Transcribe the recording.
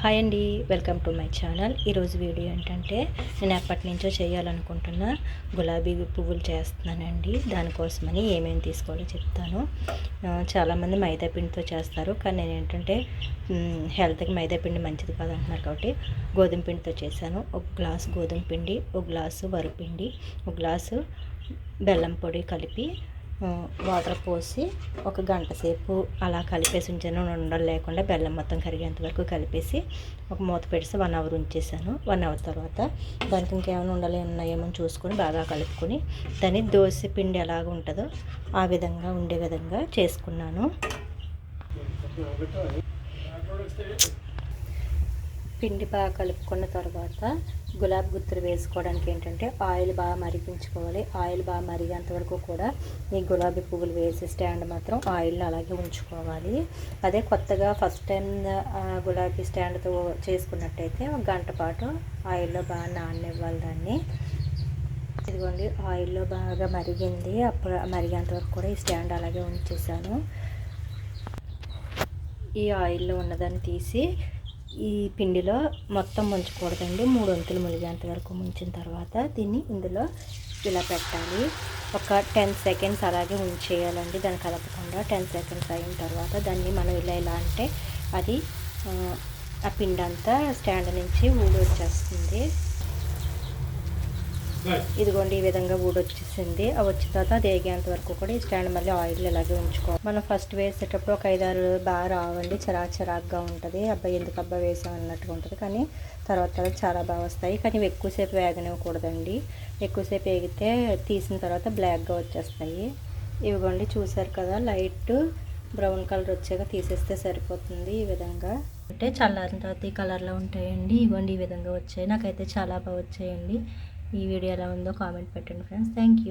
Hi అండి welcome to my channel. ఈరోజు video ఏంటంటే నేను ఎప్పటి నుంచో చేయాలనుకుంటున్న గులాబీ పువ్వులు చేస్తున్నానండి. దానికోసమని ఏమేమి తీసుకోవాలో చెప్తాను. చాలామంది మైదా పిండితో చేస్తారు కానీ నేను ఏంటంటే హెల్త్కి మైదా పిండి మంచిది కాదు అంటున్నారు కాబట్టి గోధుమ పిండితో చేశాను. ఒక గ్లాసు గోధుమ పిండి ఒక గ్లాసు వరిపిండి ఒక గ్లాసు బెల్లం పొడి కలిపి వాటర్ పోసి ఒక గంట సేపు అలా కలిపేసి ఉంచాను ఉండలు లేకుండా బెల్లం మొత్తం కరిగేంత వరకు కలిపేసి ఒక మూత పెడిసి వన్ అవర్ ఉంచేసాను. వన్ అవర్ తర్వాత దానికి ఇంకేమైనా ఉండలు ఉన్నాయేమో చూసుకొని బాగా కలుపుకొని దాన్ని దోశ పిండి ఎలాగ ఉంటుందో ఆ విధంగా ఉండే విధంగా చేసుకున్నాను. పిండి బాగా కలుపుకున్న తర్వాత గులాబీ గుత్తులు వేసుకోవడానికి ఏంటంటే ఆయిల్ బాగా మరిగించుకోవాలి. ఆయిల్ బాగా మరిగేంత వరకు కూడా ఈ గులాబీ పువ్వులు వేసే స్టాండ్ మాత్రం ఆయిల్ అలాగే ఉంచుకోవాలి. అదే కొత్తగా ఫస్ట్ టైం గులాబీ స్టాండ్తో చేసుకున్నట్టయితే ఒక గంట పాటు ఆయిల్లో బాగా నాననివ్వాలి దాన్ని. ఇదిగోండి ఆయిల్లో బాగా మరిగింది. అప్పుడు మరిగేంత వరకు కూడా ఈ స్టాండ్ అలాగే ఉంచేసాను ఈ ఆయిల్లో ఉన్నదాన్ని తీసి ఈ పిండిలో మొత్తం ముంచకూడదండి. మూడు వంతులు ములిగేంత వరకు ముంచిన తర్వాత దీన్ని ఇందులో ఇలా పెట్టాలి. ఒక టెన్ సెకండ్స్ అలాగే ఉంచేయాలండి దాన్ని కలపకుండా టెన్ సెకండ్స్ అయిన తర్వాత దాన్ని మనం ఇలా ఇలా అంటే అది ఆ, ఆ పిండి అంతా స్టాండ్ నుంచి ఊడి వచ్చేస్తుంది. ఇదిగోండి ఈ విధంగా ఊడొచ్చేసింది అవి వచ్చిన తర్వాత దేగేంత వరకు కూడా ఈ స్టాండ్ మళ్ళీ ఆయిల్ ఇలాగే ఉంచుకోవాలి మనం ఫస్ట్ వేసేటప్పుడు ఒక ఐదారు బాగా రావండి చరా చిరాకుగా ఉంటుంది. అబ్బాయి ఎందుకు అబ్బాయి వేసాం అన్నట్టుగా ఉంటుంది. కానీ తర్వాత తర్వాత చాలా బాగా వస్తాయి. కానీ ఎక్కువసేపు వేగనివ్వకూడదండి. ఎక్కువసేపు వేగితే తీసిన తర్వాత బ్లాక్గా వచ్చేస్తాయి. ఇవిగోండి చూసారు కదా లైట్ బ్రౌన్ కలర్ వచ్చాక తీసేస్తే సరిపోతుంది ఈ విధంగా. అంటే చల్లారిన తర్వాత ఈ కలర్లో ఉంటాయండి. ఇవ్వండి ఈ విధంగా వచ్చాయి. నాకైతే చాలా బాగా వచ్చాయండి. ఈ వీడియో ఎలా ఉందో కామెంట్ పెట్టండి ఫ్రెండ్స్. Thank you